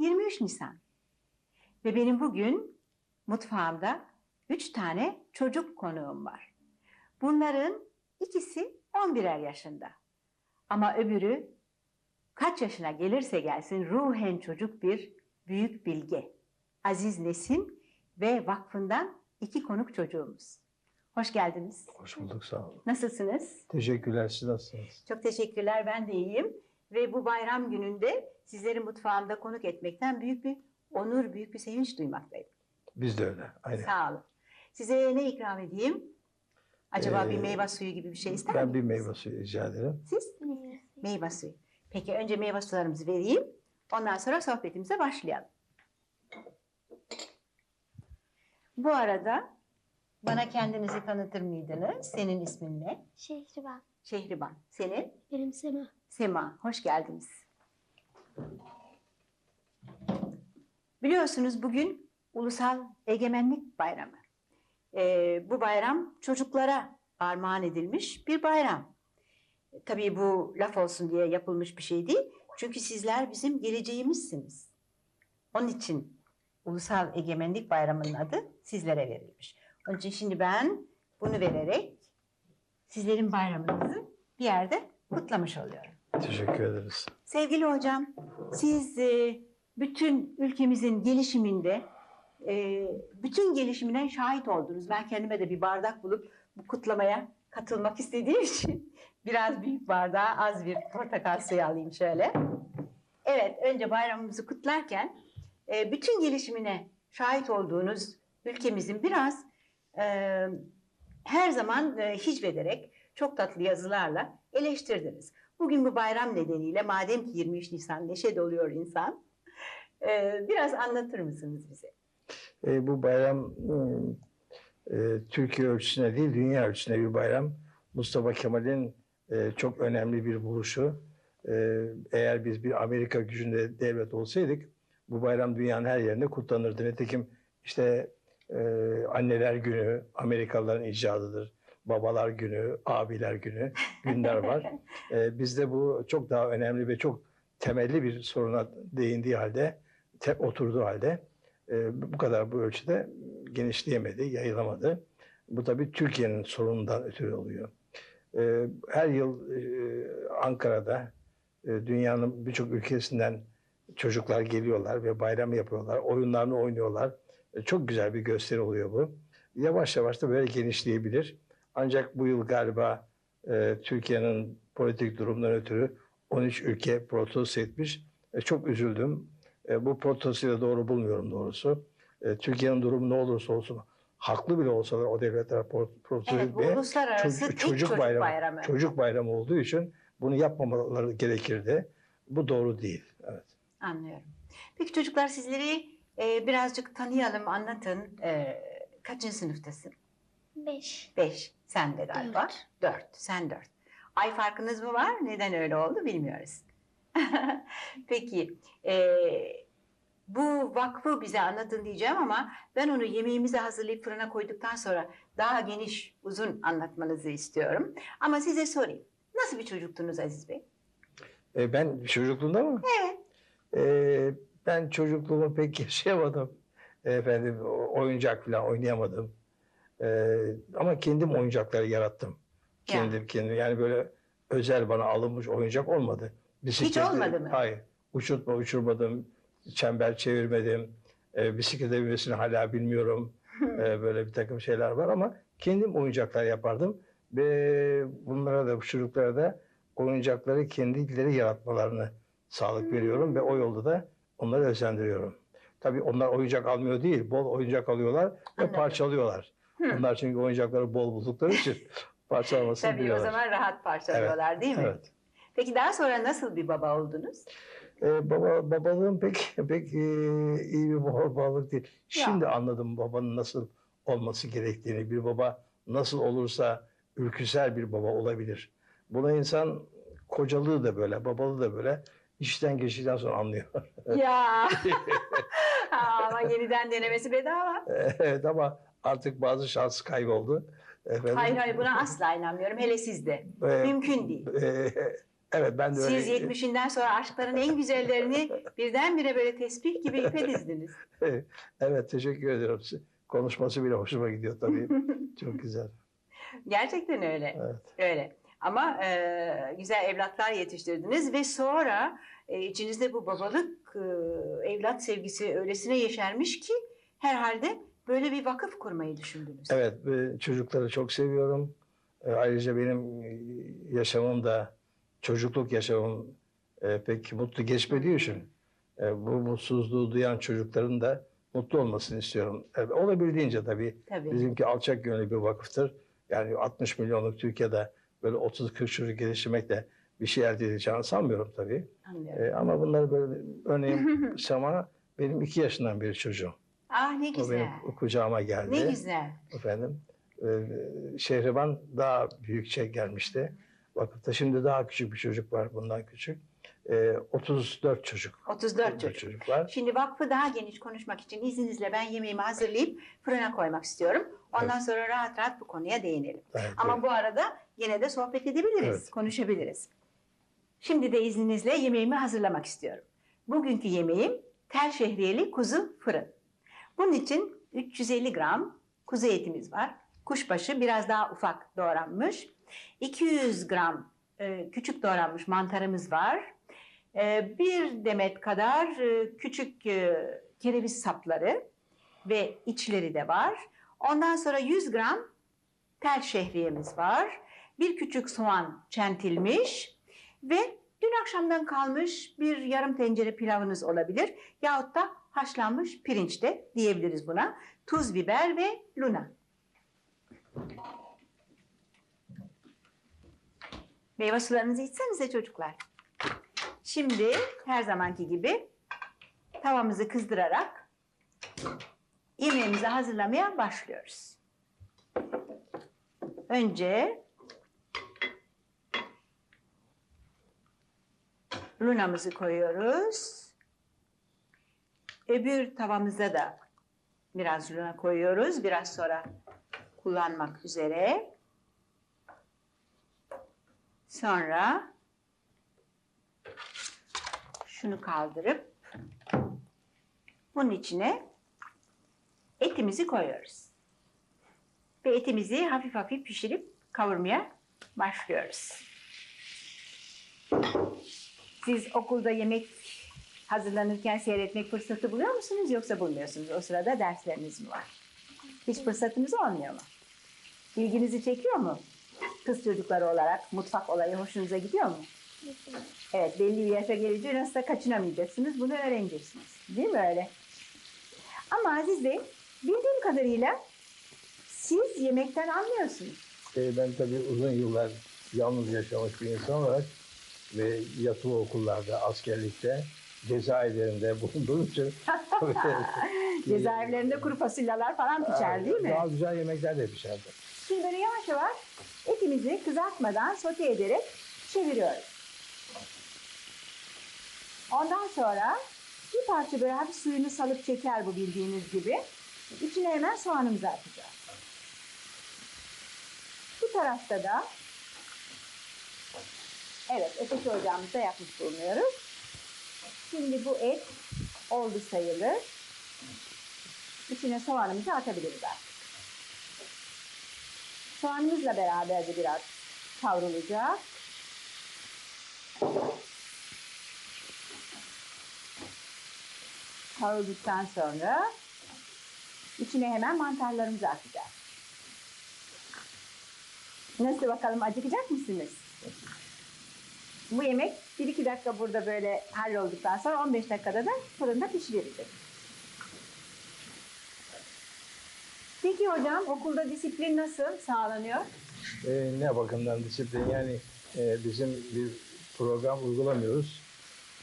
bugün 23 Nisan. Ve benim bugün mutfağımda üç tane çocuk konuğum var. Bunların ikisi 11'er yaşında. Ama öbürü kaç yaşına gelirse gelsin ruhen çocuk bir büyük bilge. Aziz Nesin ve vakfından iki konuk çocuğumuz. Hoş geldiniz. Hoş bulduk sağ olun. Nasılsınız? Teşekkürler siz nasılsınız? Çok teşekkürler ben de iyiyim. Ve bu bayram gününde sizleri mutfağımda konuk etmekten büyük bir onur, büyük bir sevinç duymaktayım. Biz de öyle. Aynen. Sağ olun. Size ne ikram edeyim? Acaba bir Ee, meyve suyu gibi bir şey ister Ben bir misiniz? meyve suyu rica ederim. Siz? Meyve suyu. Peki önce meyve sularımızı vereyim. Ondan sonra sohbetimize başlayalım. Bu arada bana kendinizi tanıtır mıydınız? Senin ismin ne? Şehriban. Şehriban. Senin? Benim Sema. Sema. Hoş geldiniz. Biliyorsunuz bugün Ulusal Egemenlik Bayramı. Ee, bu bayram çocuklara armağan edilmiş bir bayram. Tabii bu laf olsun diye yapılmış bir şey değil. Çünkü sizler bizim geleceğimizsiniz. Onun için Ulusal Egemenlik Bayramı'nın adı sizlere verilmiş. Onun için şimdi ben bunu vererek sizlerin bayramınızı bir yerde kutlamış oluyorum. Teşekkür ederiz. Sevgili hocam, siz e, bütün ülkemizin gelişiminde, e, bütün gelişimine şahit oldunuz. Ben kendime de bir bardak bulup bu kutlamaya katılmak istediğim için biraz büyük bardağa az bir portakal suyu alayım şöyle. Evet, önce bayramımızı kutlarken e, bütün gelişimine şahit olduğunuz ülkemizin biraz her zaman hicvederek çok tatlı yazılarla eleştirdiniz. Bugün bu bayram nedeniyle madem ki 23 Nisan neşe doluyor insan, e, biraz anlatır mısınız bize? E, bu bayram hmm, e, Türkiye ölçüsüne değil dünya ölçüsüne bir bayram. Mustafa Kemal'in e, çok önemli bir buluşu. E, eğer biz bir Amerika gücünde devlet olsaydık bu bayram dünyanın her yerinde kutlanırdı. Nitekim işte e, anneler günü Amerikalıların icadıdır. Babalar günü, abiler günü günler var. E, bizde bu çok daha önemli ve çok temelli bir soruna değindiği halde, te, oturduğu halde e, bu kadar bu ölçüde genişleyemedi, yayılamadı. Bu tabii Türkiye'nin sorunundan ötürü oluyor. E, her yıl e, Ankara'da e, dünyanın birçok ülkesinden çocuklar geliyorlar ve bayram yapıyorlar, oyunlarını oynuyorlar. E, çok güzel bir gösteri oluyor bu. Yavaş yavaş da böyle genişleyebilir. Ancak bu yıl galiba e, Türkiye'nin politik durumdan ötürü 13 ülke protesto etmiş. E, çok üzüldüm. E, bu protestoyu doğru bulmuyorum doğrusu. E, Türkiye'nin durumu ne olursa olsun haklı bile olsalar o devletler pro- protesto Evet, etmeye çocuk çocuk, bayramı. bayramı. çocuk bayramı olduğu için bunu yapmamaları gerekirdi. Bu doğru değil. Evet. Anlıyorum. Peki çocuklar sizleri e, birazcık tanıyalım, anlatın. E, kaçıncı sınıftasın? Beş. Beş. Sen de galiba. Dört. Dört. Sen dört. Ay farkınız mı var? Neden öyle oldu bilmiyoruz. Peki. e, bu vakfı bize anlatın diyeceğim ama ben onu yemeğimizi hazırlayıp fırına koyduktan sonra daha geniş, uzun anlatmanızı istiyorum. Ama size sorayım. Nasıl bir çocuktunuz Aziz Bey? E, ben çocukluğumda mı? Evet. E, ben çocukluğumu pek yaşayamadım. Efendim oyuncak falan oynayamadım. E, ama kendim oyuncakları yarattım. Ya. Kendim kendim yani böyle özel bana alınmış oyuncak olmadı. Bisikleti- olmadı mı? Hayır. Uçurtma uçurmadım. Çember çevirmedim. E, bisiklete binmesini hala bilmiyorum. E, böyle bir takım şeyler var ama kendim oyuncaklar yapardım. Ve bunlara da çocuklara da oyuncakları kendileri yaratmalarını sağlık Hmm. veriyorum ve o yolda da onları özendiriyorum. Tabii onlar oyuncak almıyor değil, bol oyuncak alıyorlar ve Anladım. parçalıyorlar. Hı. Onlar çünkü oyuncakları bol buldukları için parçalamasını Tabii o biliyorlar. zaman rahat parçalıyorlar değil mi? Evet. Peki daha sonra nasıl bir baba oldunuz? Ee, baba babalığım pek pek e, iyi bir baba- babalık değil. Şimdi anladım babanın nasıl olması gerektiğini. Bir baba nasıl olursa ülküsel bir baba olabilir. Buna insan kocalığı da böyle, babalığı da böyle işten geçtikten sonra anlıyor. ya. Ama yeniden denemesi bedava. evet ama artık bazı şans kayboldu. Efendim, Hayır hayır buna asla inanmıyorum. Hele sizde. e, Mümkün değil. e, Evet ben de öyle. Siz 70'inden sonra aşkların en güzellerini birdenbire böyle tesbih gibi ipe dizdiniz. evet teşekkür ederim. Konuşması bile hoşuma gidiyor tabii. Çok güzel. Gerçekten öyle. Evet. Öyle. Ama e, güzel evlatlar yetiştirdiniz ve sonra e, içinizde bu babalık, e, evlat sevgisi öylesine yeşermiş ki herhalde böyle bir vakıf kurmayı düşündünüz. Evet, e, çocukları çok seviyorum. E, Ayrıca benim e, yaşamım da çocukluk yaşamım pek mutlu geçmediği için bu mutsuzluğu duyan çocukların da mutlu olmasını istiyorum. Olabildiğince tabii Tabii. bizimki alçak gönüllü bir vakıftır. Yani 60 milyonluk Türkiye'de böyle 30-40 çocuk geliştirmekle bir şey elde edeceğini sanmıyorum tabii. Anlıyorum. E, Ama bunları böyle örneğin Sama benim iki yaşından beri çocuğum. Ah ne O güzel. benim kucağıma geldi. Ne güzel. Efendim, e, Şehriban daha büyükçe gelmişti. Vakıfta şimdi daha küçük bir çocuk var, bundan küçük. E, 34 çocuk. 34 çocuk. var. Şimdi vakfı daha geniş konuşmak için izninizle ben yemeğimi hazırlayıp fırına koymak istiyorum. Ondan sonra rahat rahat bu konuya değinelim. Evet, Ama bu arada yine de sohbet edebiliriz, Evet. konuşabiliriz. Şimdi de izninizle yemeğimi hazırlamak istiyorum. Bugünkü yemeğim tel şehriyeli kuzu fırın. Bunun için 350 gram kuzu etimiz var. Kuşbaşı biraz daha ufak doğranmış. 200 gram e, küçük doğranmış mantarımız var. E, bir demet kadar e, küçük e, kereviz sapları ve içleri de var. Ondan sonra 100 gram tel şehriyemiz var. Bir küçük soğan çentilmiş ve dün akşamdan kalmış bir yarım tencere pilavınız olabilir. Yahut da haşlanmış pirinç de diyebiliriz buna. Tuz, biber ve luna. Meyve sularınızı içsenize çocuklar. Şimdi her zamanki gibi tavamızı kızdırarak yemeğimizi hazırlamaya başlıyoruz. Önce lunamızı koyuyoruz. Öbür tavamıza da biraz luna koyuyoruz. Biraz sonra kullanmak üzere. Sonra şunu kaldırıp bunun içine etimizi koyuyoruz. Ve etimizi hafif hafif pişirip kavurmaya başlıyoruz. Siz okulda yemek hazırlanırken seyretmek fırsatı buluyor musunuz yoksa bulmuyorsunuz? O sırada dersleriniz mi var? Hiç fırsatınız olmuyor mu? İlginizi çekiyor mu? Kız çocukları olarak mutfak olayı hoşunuza gidiyor mu? Evet belli bir yaşa gelince nasıl da kaçınamayacaksınız. Bunu öğreneceksiniz. Değil mi öyle? Ama Aziz Bey bildiğim kadarıyla siz yemekten anlıyorsunuz. E, ben tabii uzun yıllar yalnız yaşamış bir insan olarak ve yatılı okullarda, askerlikte, cezaevlerinde bulunduğum için Cezaevlerinde kuru fasulyeler falan pişer değil mi? Daha güzel yemekler de pişerdi. Şimdi böyle yavaş yavaş etimizi kızartmadan sote ederek çeviriyoruz. Ondan sonra bir parça böyle hafif suyunu salıp çeker bu bildiğiniz gibi. İçine hemen soğanımızı atacağız. Bu tarafta da evet öteki ocağımızda yapmış bulunuyoruz. Şimdi bu et oldu sayılır. İçine soğanımızı atabiliriz artık. Soğanımızla beraber de biraz kavrulacak. Kavrulduktan sonra içine hemen mantarlarımızı atacağız. Nasıl bakalım acıkacak mısınız? Bu yemek 1-2 dakika burada böyle hallolduktan sonra 15 dakikada da fırında pişirilecek. Peki hocam okulda disiplin nasıl sağlanıyor? E, ne bakımdan disiplin? Yani e, bizim bir program uygulamıyoruz.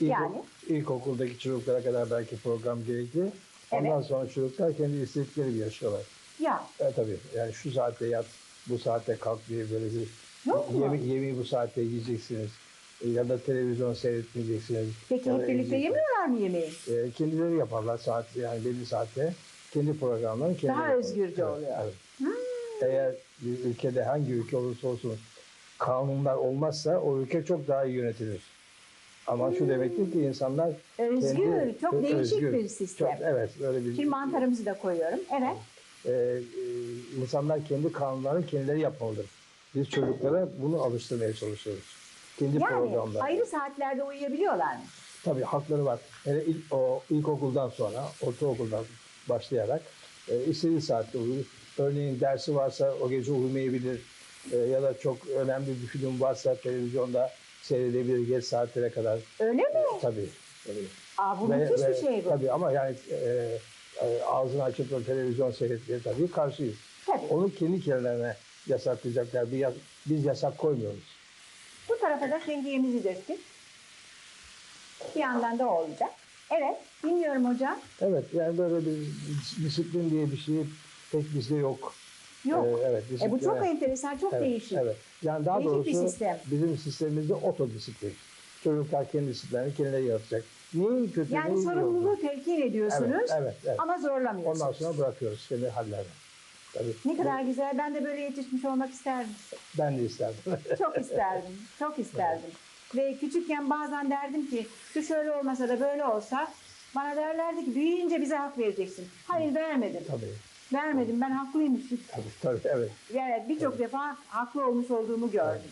İlk, Yani? İlkokuldaki çocuklara kadar belki program gerekli. Ondan sonra çocuklar kendi istedikleri bir yaşıyorlar. Ya E, tabii yani şu saatte yat, bu saatte kalk diye böyle bir Yok mu? yeme- yemeği bu saatte yiyeceksiniz. Ya da televizyon seyretmeyeceksiniz. peki hep birlikte yemiyorlar mı yemeği? E, kendileri yaparlar saat yani belli saatte. Kendi programlarını kendileri Daha yaparlar. özgürce oluyor. evet. Eğer bir ülkede hangi ülke olursa olsun kanunlar olmazsa o ülke çok daha iyi yönetilir. Ama şu demektir ki insanlar Özgür, kendi- çok değişik özgür. bir sistem. çok evet böyle bir Şimdi mantarımızı da koyuyorum. Evet. e, e, insanlar kendi kanunlarını kendileri yapmalıdır. Biz çocuklara bunu alıştırmaya çalışıyoruz. Kendi Yani programlarında. ayrı saatlerde uyuyabiliyorlar mı? Tabii hakları var. Hele ilk, o ilkokuldan sonra, ortaokuldan başlayarak e, istediği saatte uyur. Örneğin dersi varsa o gece uyumayabilir. E, ya da çok önemli bir film varsa televizyonda seyredebilir geç saatlere kadar. Öyle mi? Tabii. tabii. Aa, bu Ve- müthiş ve- bir şey bu. Tabii ama yani e, e, ağzını açıp da televizyon seyretmeye tabii karşıyız. Tabii. Onu kendi kendilerine yasaklayacaklar. Bir, biz yasak koymuyoruz. Bu tarafa da şehriyemizi döktük. Bir yandan da o olacak. Evet, dinliyorum hocam. Evet yani böyle bir disiplin diye bir şey pek bizde yok. Yok. Ee, evet, e bu disiplin, çok enteresan, çok Evet, değişik. Evet. Yani daha Değişik bir doğrusu sistem. bizim sistemimizde otodisiplin. Çocuklar kendi disiplinlerini kendileri yaratacak. Neyin kötü, Yani neyin sorumluluğu telkin ediyorsunuz Evet, evet, evet. ama zorlamıyorsunuz. Ondan sonra bırakıyoruz kendi hallerine. Tabii. Ne kadar güzel. Ben de böyle yetişmiş olmak isterdim. Ben de isterdim. Çok isterdim. Çok isterdim. Ve küçükken bazen derdim ki şu şöyle olmasa da böyle olsa bana derlerdi ki büyüyünce bize hak vereceksin. Hayır vermedim. tabii, Vermedim. Ben haklıymışım. tabii, tabii, evet. Yani birçok defa haklı olmuş olduğumu gördüm.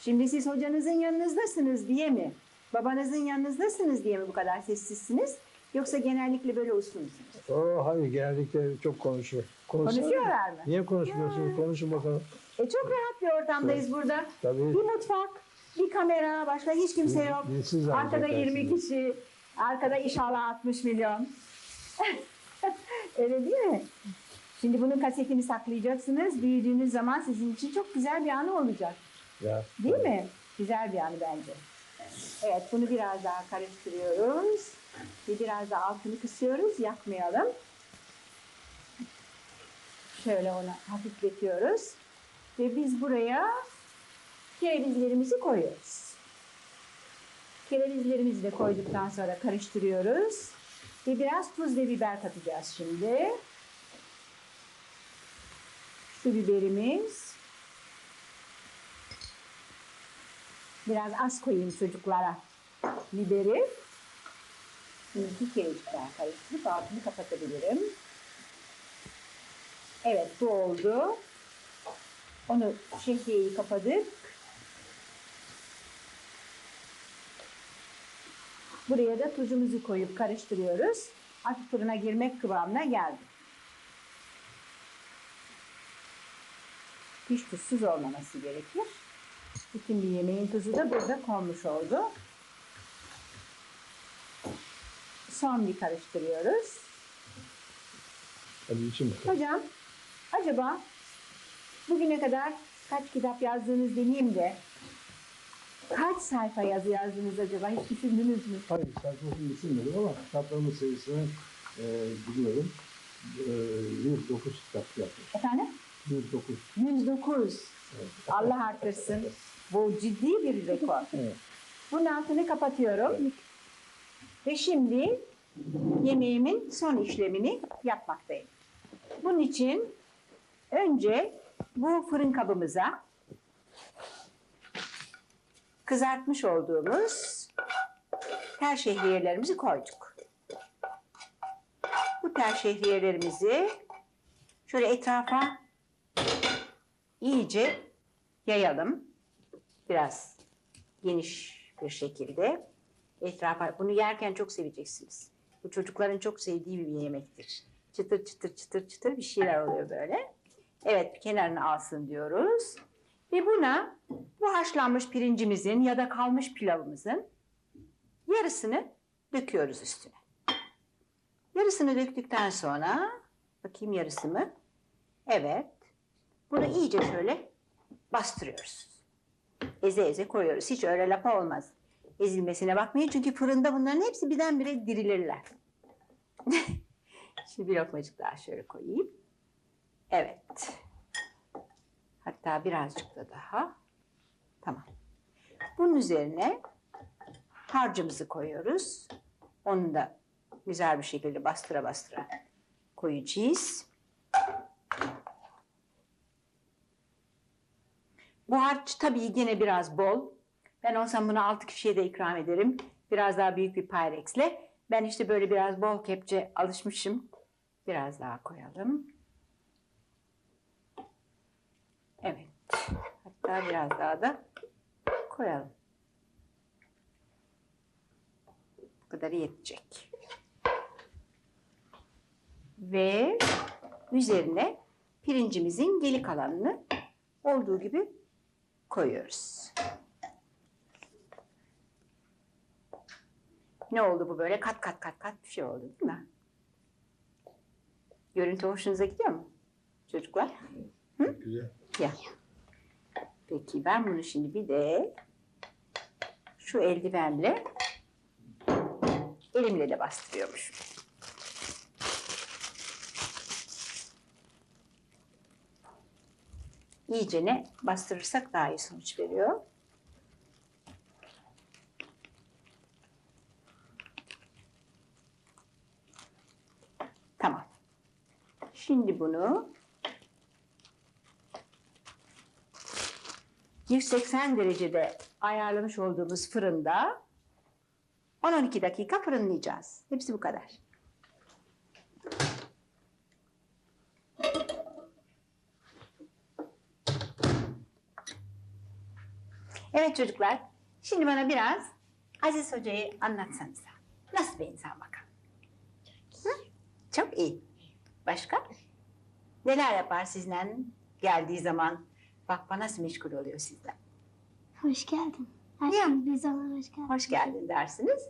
Şimdi siz hocanızın yanınızdasınız diye mi? Babanızın yanınızdasınız diye mi bu kadar sessizsiniz? Yoksa genellikle böyle uslu musunuz? Oo, hayır genellikle çok konuşuyor. Konuşsana. Konuşuyorlar mı? Niye konuşmuyorsunuz? Konuşun bakalım. E çok rahat bir ortamdayız burada. Tabii. Bir mutfak, bir kamera, başka hiç kimse yok. zannedecekler Arkada 20 sizi. kişi, arkada inşallah 60 milyon. Öyle değil mi? Şimdi bunun kasetini saklayacaksınız. Büyüdüğünüz zaman sizin için çok güzel bir anı olacak. Ya, Değil mi? Güzel bir anı bence. Evet, bunu biraz daha karıştırıyoruz. Ve biraz da altını kısıyoruz, yakmayalım. Şöyle onu hafifletiyoruz. Ve biz buraya kerevizlerimizi koyuyoruz. Kerevizlerimizi de koyduktan sonra karıştırıyoruz. Ve biraz tuz ve biber katacağız şimdi. Şu biberimiz. Biraz az koyayım çocuklara biberi. Şimdi bir kerecik daha karıştırıp altını kapatabilirim. Evet bu oldu. Onu şehriyeyi kapadık. Buraya da tuzumuzu koyup karıştırıyoruz. Artık fırına girmek kıvamına geldi. Hiç tuzsuz olmaması gerekir. Bütün bir yemeğin tuzu da burada konmuş oldu. Son bir karıştırıyoruz. Hadi için bakalım. Hocam, acaba bugüne kadar kaç kitap yazdığınız demeyeyim de kaç sayfa yazı yazdınız acaba? Hiç düşündünüz mü? Hayır, sayfasını düşünmedim ama kitaplarımın sayısını e, biliyorum. E, 109 kitap yapmış. Efendim? 109. 109. Allah artırsın. Bu ciddi bir rekor. Evet. Bunun altını kapatıyorum. Ve şimdi yemeğimin son işlemini yapmaktayım. Bunun için önce bu fırın kabımıza kızartmış olduğumuz tel şehriyelerimizi koyduk. Bu tel şehriyelerimizi şöyle etrafa iyice yayalım. Biraz geniş bir şekilde etrafa. Bunu yerken çok seveceksiniz. Bu çocukların çok sevdiği bir yemektir. Çıtır çıtır çıtır çıtır bir şeyler oluyor böyle. Evet kenarını alsın diyoruz. Ve buna bu haşlanmış pirincimizin ya da kalmış pilavımızın yarısını döküyoruz üstüne. Yarısını döktükten sonra bakayım yarısı mı? Evet. Bunu iyice şöyle bastırıyoruz. Eze eze koyuyoruz. Hiç öyle lapa olmaz. Ezilmesine bakmayın çünkü fırında bunların hepsi birdenbire dirilirler. Şimdi bir lokmacık daha şöyle koyayım. Evet. Hatta birazcık da daha. Tamam. Bunun üzerine harcımızı koyuyoruz. Onu da güzel bir şekilde bastıra bastıra koyacağız. Bu harç tabii yine biraz bol. Ben olsam bunu altı kişiye de ikram ederim. Biraz daha büyük bir Pyrex'le. Ben işte böyle biraz bol kepçe alışmışım. Biraz daha koyalım. Evet. Hatta biraz daha da koyalım. Bu kadarı yetecek. Ve üzerine pirincimizin geri kalanını olduğu gibi koyuyoruz. Ne oldu bu böyle? Kat kat kat kat bir şey oldu değil mi? Görüntü hoşunuza gidiyor mu? Çocuklar? Güzel. Ya. Peki ben bunu şimdi bir de şu eldivenle elimle de bastırıyormuşum. İyicene bastırırsak daha iyi sonuç veriyor. Tamam. Şimdi bunu 180 derecede ayarlamış olduğumuz fırında 10-12 dakika fırınlayacağız. Hepsi bu kadar. Evet çocuklar, şimdi bana biraz Aziz Hoca'yı anlatsanıza. Nasıl bir insan bakalım? Hı? Çok iyi. Başka? Neler yapar sizden geldiği zaman? Bak bana nasıl meşgul oluyor sizden. Hoş geldin. Her Ya. şey zaman hoş geldin. Hoş geldin dersiniz.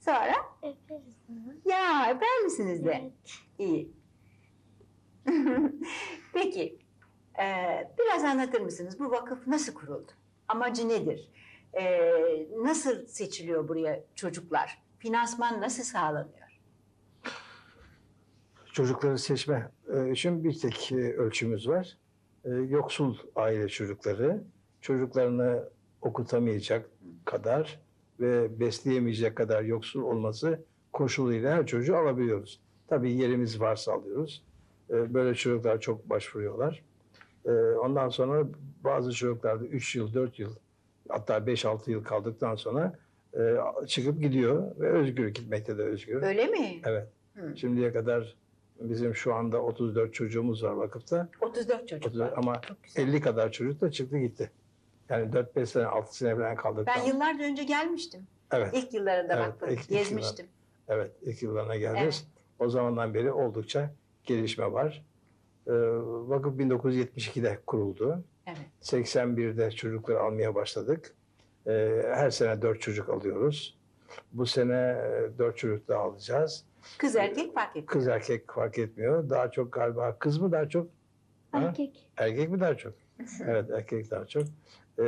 Sonra Öperiz onu. ya öper misiniz de? Evet. İyi. Peki, eee, biraz anlatır mısınız? Bu vakıf nasıl kuruldu? Amacı nedir? Eee, nasıl seçiliyor buraya çocuklar? Finansman nasıl sağlanıyor? Çocukları seçme e, için bir tek e, ölçümüz var. E, Yoksul aile çocukları çocuklarını okutamayacak kadar ve besleyemeyecek kadar yoksul olması koşuluyla her çocuğu alabiliyoruz. Tabii yerimiz varsa alıyoruz. E, Böyle çocuklar çok başvuruyorlar. E, Ondan sonra bazı çocuklarda 3 yıl, 4 yıl hatta 5-6 yıl kaldıktan sonra e, çıkıp gidiyor ve özgür gitmekte de özgür. Öyle mi? Evet. Hı. Şimdiye kadar bizim şu anda 34 çocuğumuz var vakıfta. 34 çocuk 34 var. ama Çok güzel. 50 kadar çocuk da çıktı gitti. Yani 4-5 sene, 6 sene falan kaldık. Ben yıllarca önce gelmiştim. Evet, İlk yıllarında Evet, vakfın ilk- gezmiştim. evet. ilk yıllarına geldiniz. Evet. O zamandan beri oldukça gelişme var. Ee, vakıf 1972'de kuruldu. Evet. 81'de çocukları almaya başladık. Ee, her sene 4 çocuk alıyoruz. Bu sene 4 çocuk daha alacağız. Kız erkek fark etmiyor. Kız erkek fark etmiyor. Daha çok galiba kız mı daha çok? Ha? Erkek. Erkek mi daha çok? Evet erkek daha çok. Ee,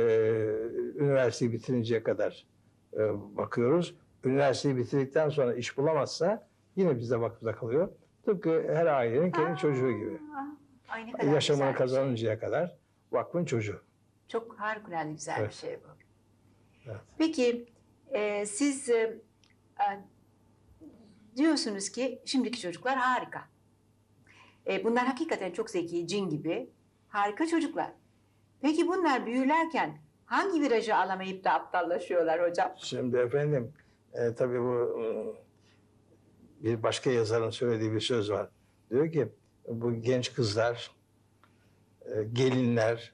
üniversiteyi bitirinceye kadar e, bakıyoruz. Üniversiteyi bitirdikten sonra iş bulamazsa yine bizde vakıfta kalıyor. Tıpkı her ailenin kendi Aa, çocuğu gibi. Ay ne kadar Yaşamını bir şey. kazanıncaya kadar vakfın çocuğu. Çok harikulade güzel bir Evet. şey bu. Evet. Peki e, siz e, diyorsunuz ki şimdiki çocuklar harika. E, bunlar hakikaten çok zeki, cin gibi harika çocuklar. Peki bunlar büyürlerken hangi virajı alamayıp da aptallaşıyorlar hocam? Şimdi efendim e, tabii bu e, bir başka yazarın söylediği bir söz var. Diyor ki bu genç kızlar, e, gelinler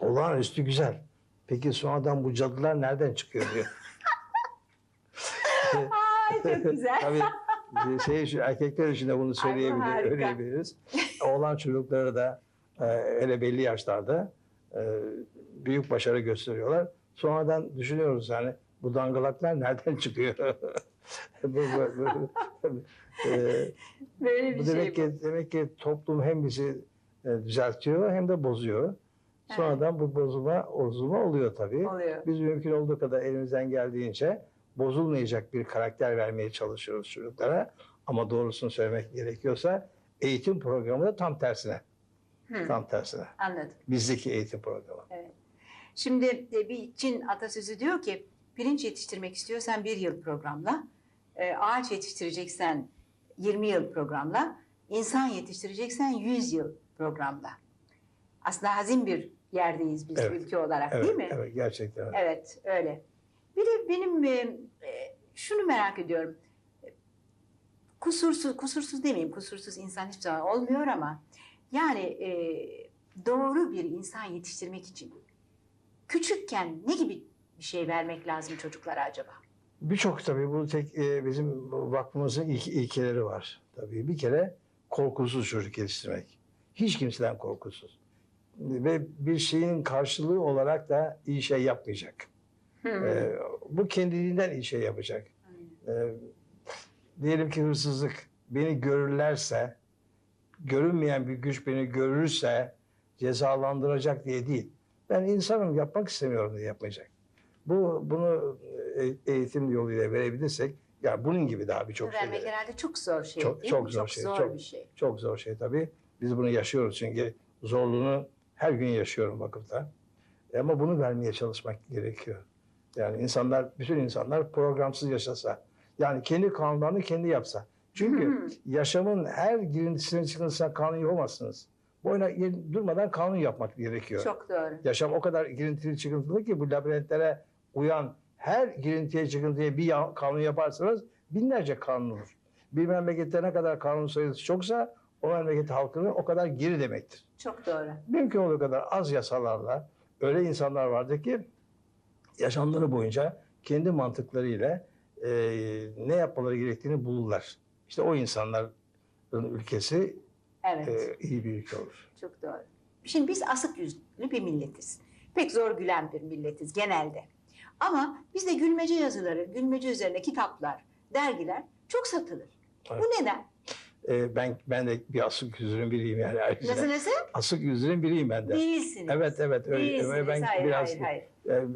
olağanüstü güzel. Peki sonradan bu cadılar nereden çıkıyor diyor. Ay çok güzel. Tabii şey şu erkekler için de bunu söyleyebilir, söyleyebiliriz. Oğlan çocukları da e, hele belli yaşlarda e, büyük başarı gösteriyorlar. Sonradan düşünüyoruz yani bu dangalaklar nereden çıkıyor? bu, bu, bu, e, Böyle bir bu şey demek bu. ki demek ki toplum hem bizi düzeltiyor hem de bozuyor. Sonradan bu bozulma, bozulma oluyor tabii. Oluyor. Biz mümkün olduğu kadar elimizden geldiğince bozulmayacak bir karakter vermeye çalışıyoruz çocuklara. Ama doğrusunu söylemek gerekiyorsa eğitim programı da tam tersine. Hı, Tam tersine. anladım. Bizdeki eğitim programı. Şimdi e, bir Çin atasözü diyor ki pirinç yetiştirmek istiyorsan bir yıl programla, e, ağaç yetiştireceksen 20 yıl programla, insan yetiştireceksen 100 yıl programla. Aslında hazin bir yerdeyiz biz Evet. ülke olarak Evet, değil mi? evet gerçekten. Evet, öyle. Bir de benim e, e, şunu merak ediyorum. Kusursuz, kusursuz demeyeyim, kusursuz insan hiçbir zaman olmuyor ama yani e, doğru bir insan yetiştirmek için küçükken ne gibi bir şey vermek lazım çocuklara acaba? Birçok tabii bu tek e, bizim vakfımızın ilk ilkeleri var. Tabii bir kere korkusuz çocuk yetiştirmek. Hiç kimseden korkusuz. Ve bir şeyin karşılığı olarak da iyi şey yapmayacak. E, bu kendiliğinden iyi şey yapacak. E, diyelim ki hırsızlık beni görürlerse, görünmeyen bir güç beni görürse cezalandıracak diye değil. Ben insanım yapmak istemiyorum diye yapmayacak. Bu bunu e- eğitim yoluyla verebilirsek ya bunun gibi daha birçok şey. Vermek herhalde çok zor şey Çok- değil çok mi? zor çok şey, zor çok. bir şey. Çok zor şey tabii. Biz bunu yaşıyoruz çünkü zorluğunu her gün yaşıyorum vakıfta. E Ama bunu vermeye çalışmak gerekiyor. Yani insanlar, bütün insanlar programsız yaşasa. Yani kendi kanunlarını kendi yapsa. Çünkü hı. yaşamın her girintisine çıkıntısı kanun yapamazsınız. Boyuna durmadan kanun yapmak gerekiyor. Çok doğru. Yaşam o kadar girintili çıkıntılı ki bu labirentlere uyan her girintiye çıkıntıya bir kanun yaparsanız binlerce kanun olur. Bir memlekette ne kadar kanun sayısı çoksa o memleket halkının o kadar geri demektir. Çok doğru. Mümkün olduğu kadar az yasalarla öyle insanlar vardı ki yaşamları boyunca kendi mantıklarıyla e, ne yapmaları gerektiğini bulurlar. İşte o insanların ülkesi Evet. e, iyi bir ülke olur. Çok doğru. Şimdi biz asık yüzlü bir milletiz. Pek zor gülen bir milletiz genelde. Ama bizde gülmece yazıları, gülmece üzerine kitaplar, dergiler çok satılır. Evet. Bu neden? E, ben ben de bir asık yüzünün biriyim yani. ayrıca. Nasıl nasıl? Asık yüzünün biriyim ben de. Değilsiniz. Evet evet öyle. Değilsiniz. Ben hayır, biraz hayır, hayır.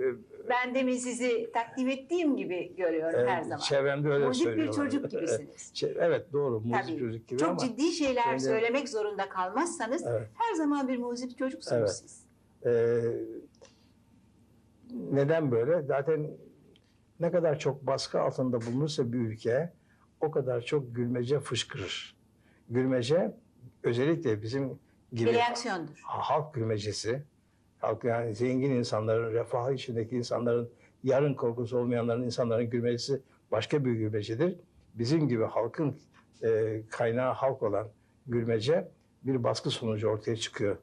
e, Ben demin sizi takdim ettiğim gibi görüyorum e, her zaman. çevremde öyle bir söylüyorlar. çocuk gibisiniz. Evet doğru muzip Tabii. çocuk gibi Çok ama ciddi şeyler Kendi- söylemek zorunda kalmazsanız evet, her zaman bir muzip çocuksunuz Evet. siz. e, neden böyle? Zaten ne kadar çok baskı altında bulunursa bir ülke o kadar çok gülmece fışkırır. Gülmece özellikle bizim gibi Bir reaksiyondur. halk gülmecesi, halk yani zengin insanların, refah içindeki insanların, yarın korkusu olmayanların insanların gülmecesi başka bir gülmecedir. Bizim gibi halkın e, kaynağı halk olan gülmece bir baskı sonucu ortaya çıkıyor.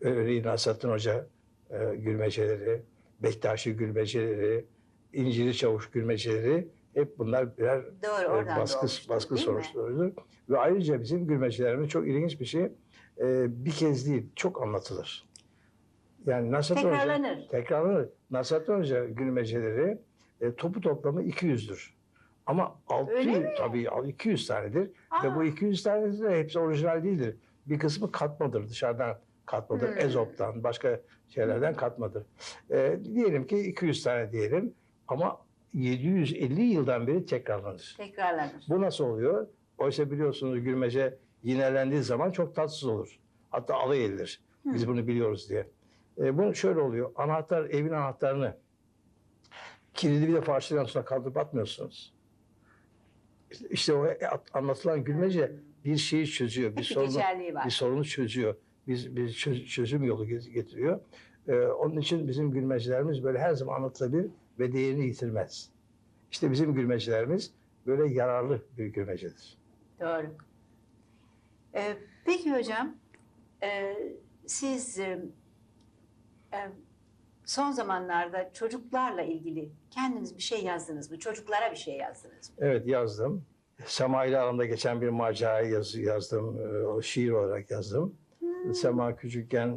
Örneğin Nasrettin Hoca e, gülmeceleri, Bektaşi gülmeceleri, İncili Çavuş gülmeceleri hep bunlar birer Doğru e, baskı baskı sonuçlarıdır. Ve ayrıca bizim gülmecelerimiz çok ilginç bir şey. E, bir kez değil, çok anlatılır. Yani Nasrettin Hoca Tekrarlanır. tekrarlanır. Nasrettin Hoca gülmeceleri e, topu toplamı 200'dür. Ama 600 Öyle mi? tabii 200 tanedir ve Aa. bu 200 tanesi de hepsi orijinal değildir. Bir kısmı katmadır, dışarıdan katmadır, Hmm. Ezop'tan, başka şeylerden katmadır. E, diyelim ki 200 tane diyelim ama 750 yıldan beri tekrarlanır. Tekrarlanır. Bu nasıl oluyor? Oysa biliyorsunuz gülmece yinelendiği zaman çok tatsız olur. Hatta alay edilir. Biz Hı. bunu biliyoruz diye. E, bu şöyle oluyor. Anahtar, evin anahtarını kilidi bir defa açtıktan sonra kaldırıp atmıyorsunuz. İşte, işte o at- anlatılan gülmece bir şeyi çözüyor. Bir sorunu, bir sorunu çözüyor. Bir, bir çö- çözüm yolu ge- getiriyor. E, onun için bizim gülmecelerimiz böyle her zaman anlatılabilir ve değerini yitirmez. İşte bizim gülmecelerimiz böyle yararlı bir gülmecedir. Doğru. Ee, peki hocam, e, siz e, son zamanlarda çocuklarla ilgili kendiniz bir şey yazdınız mı? Çocuklara bir şey yazdınız mı? Evet yazdım. Sema ile aramda geçen bir macerayı yaz, yazdım. Ee, O şiir olarak yazdım. Sema küçükken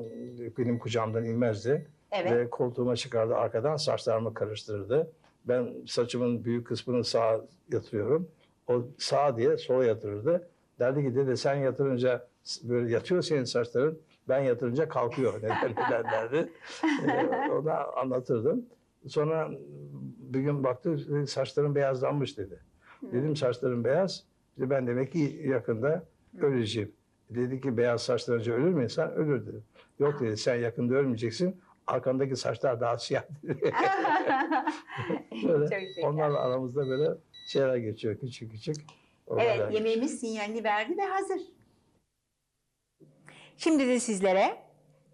benim kucağımdan inmezdi. Evet. Ve koltuğuma çıkardı arkadan saçlarımı karıştırırdı. Ben saçımın büyük kısmını sağa yatırıyorum. O sağa diye sola yatırırdı. Derdi ki dede sen yatırınca böyle yatıyor senin saçların. Ben yatırınca kalkıyor. Neden, neden derdi. Ee, ona anlatırdım. Sonra bir gün baktı saçların beyazlanmış dedi. Dedim saçların beyaz. Dedi, ben demek ki yakında öleceğim. Dedi ki beyaz saçlanınca ölür mü insan? Ölür dedi. Yok dedi sen yakında ölmeyeceksin. Arkandaki saçlar daha siyah dedi. Böyle. Onlarla aramızda böyle şeyler geçiyor küçük küçük. Evet, yemeğimiz sinyalini verdi ve hazır. Şimdi de sizlere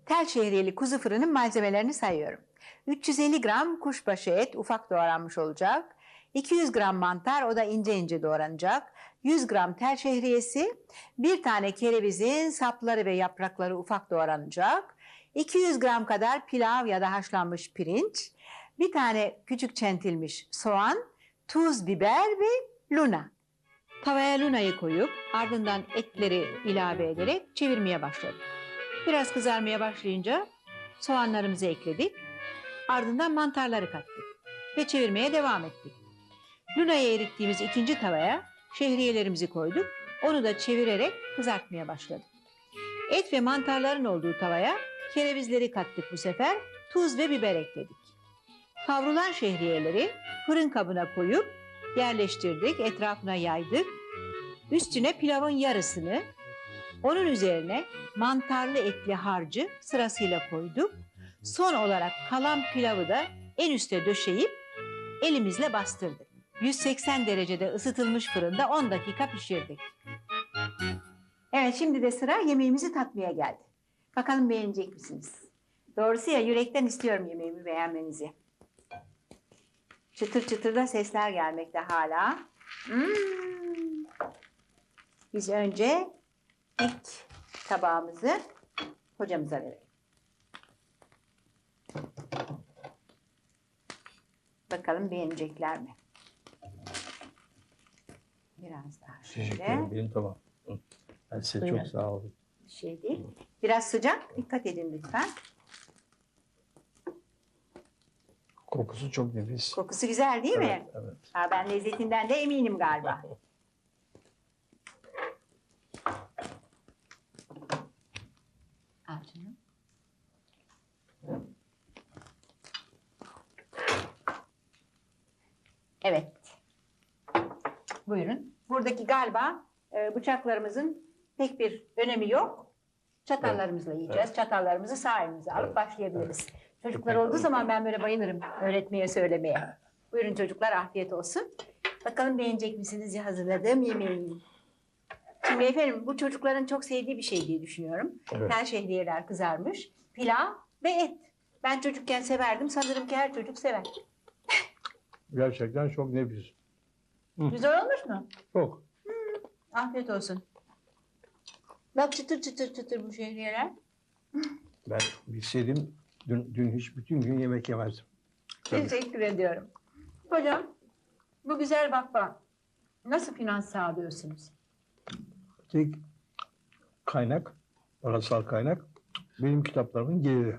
tel şehriyeli kuzu fırının malzemelerini sayıyorum. 350 gram kuşbaşı et ufak doğranmış olacak. 200 gram mantar o da ince ince doğranacak. 100 gram tel şehriyesi, bir tane kerevizin sapları ve yaprakları ufak doğranacak. 200 gram kadar pilav ya da haşlanmış pirinç, bir tane küçük çentilmiş soğan, tuz, biber ve luna. Tavaya lunayı koyup ardından etleri ilave ederek çevirmeye başladık. Biraz kızarmaya başlayınca soğanlarımızı ekledik. Ardından mantarları kattık ve çevirmeye devam ettik. Lunayı erittiğimiz ikinci tavaya şehriyelerimizi koyduk. Onu da çevirerek kızartmaya başladık. Et ve mantarların olduğu tavaya kerevizleri kattık bu sefer. Tuz ve biber ekledik. Kavrulan şehriyeleri fırın kabına koyup yerleştirdik, etrafına yaydık. Üstüne pilavın yarısını, onun üzerine mantarlı etli harcı sırasıyla koyduk. Son olarak kalan pilavı da en üste döşeyip elimizle bastırdık. 180 derecede ısıtılmış fırında 10 dakika pişirdik. Evet şimdi de sıra yemeğimizi tatmaya geldi. Bakalım beğenecek misiniz? Doğrusu ya yürekten istiyorum yemeğimi beğenmenizi. Çıtır çıtır da sesler gelmekte hala. Hmm. Biz önce ilk tabağımızı hocamıza verelim. Bakalım beğenecekler mi? Biraz daha Teşekkür şöyle. ederim. Benim tamam. Ben size Buyurun. çok sağ olun. Bir şey değil. Biraz sıcak. Dikkat edin lütfen. Kokusu çok nefis. Kokusu güzel değil mi? Evet, evet. Ha, ben lezzetinden de eminim galiba. Al canım. Evet. Buyurun. Buradaki galiba e, bıçaklarımızın pek bir önemi yok. Çatallarımızla yiyeceğiz. Çatallarımızı sağ elimize alıp başlayabiliriz. Çocuklar olduğu zaman ben böyle bayılırım öğretmeye, söylemeye. Buyurun çocuklar afiyet olsun. Bakalım beğenecek misiniz hazırladığım yemeği? Şimdi efendim bu çocukların çok sevdiği bir şey diye düşünüyorum. Evet. Tel şehriyeler kızarmış, pilav ve et. Ben çocukken severdim. Sanırım ki her çocuk sever. Gerçekten çok nefis. Güzel olmuş mu? Çok. Afiyet olsun. Bak çıtır çıtır çıtır bu şehriyeler. Ben bilseydim dün, dün hiç bütün gün yemek yemezdim. Tabii. Teşekkür ediyorum. Hocam bu güzel vakfa nasıl finans sağlıyorsunuz? Tek kaynak, parasal kaynak benim kitaplarımın geliri.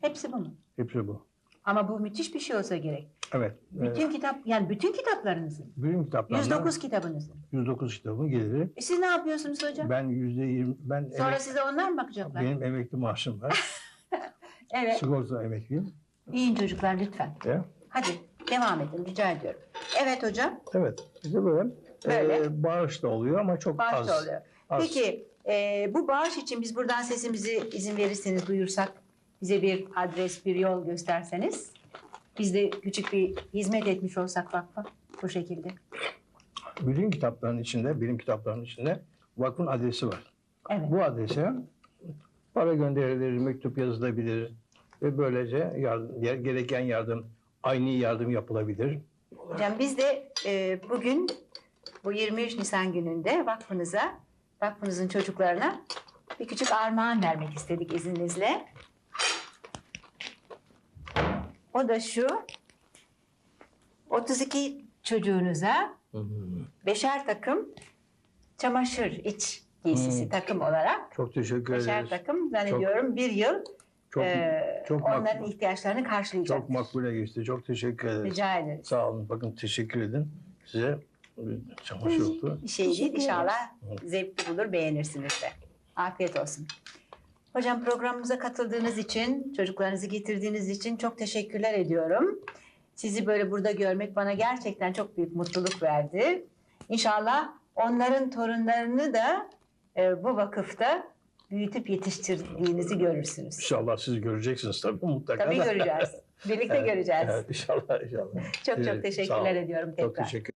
Hepsi bu mu? Hepsi bu. Ama bu müthiş bir şey olsa gerek. Evet. Bütün kitap yani bütün kitaplarınızın. Benim kitaplarımda 109 kitabınızın. 109 kitabın geliri. E siz ne yapıyorsunuz hocam? Ben yüzde yirmi, ben Sonra emek- size onlar mı bakacaklar? benim emekli maaşım var. Evet. Sigorta emekliyim. Yiyin çocuklar lütfen. Ya. Hadi devam edin rica ediyorum. Evet hocam. Evet. Bize böyle, Böyle. e, bağış da oluyor ama çok Bağış az. da oluyor. az. Peki e, bu bağış için biz buradan sesimizi izin verirseniz duyursak bize bir adres bir yol gösterseniz biz de küçük bir hizmet etmiş olsak vakfa bu şekilde. Bütün kitapların içinde, benim kitaplarımın içinde vakfın adresi var. Evet. Bu adrese para gönderilir, mektup yazılabilir ve böylece yardım, ger- gereken yardım, aynı yardım yapılabilir. Hocam biz de e, bugün bu 23 Nisan gününde vakfınıza, vakfınızın çocuklarına bir küçük armağan vermek istedik izninizle. O da şu. 32 çocuğunuza beşer takım çamaşır iç giysisi Hmm. takım olarak. Çok teşekkür Beşer ederiz. takım zannediyorum bir yıl Çok, e, çok onların makbul. ihtiyaçlarını karşılayacak. çok makbule geçti. Çok teşekkür ederiz. Rica ederiz. Sağ olun. Bakın teşekkür edin. Size oldu. Bir şey değil inşallah zevkli bulur beğenirsiniz de. Afiyet olsun. Hocam programımıza katıldığınız için, çocuklarınızı getirdiğiniz için çok teşekkürler ediyorum. Sizi böyle burada görmek bana gerçekten çok büyük mutluluk verdi. İnşallah onların torunlarını da e, bu vakıfta büyütüp yetiştirdiğinizi görürsünüz. İnşallah siz göreceksiniz tabii mutlaka. Tabii göreceğiz. Birlikte Evet, göreceğiz. Evet, inşallah inşallah. Çok çok sağ teşekkürler ediyorum Çok tekrar. teşekkür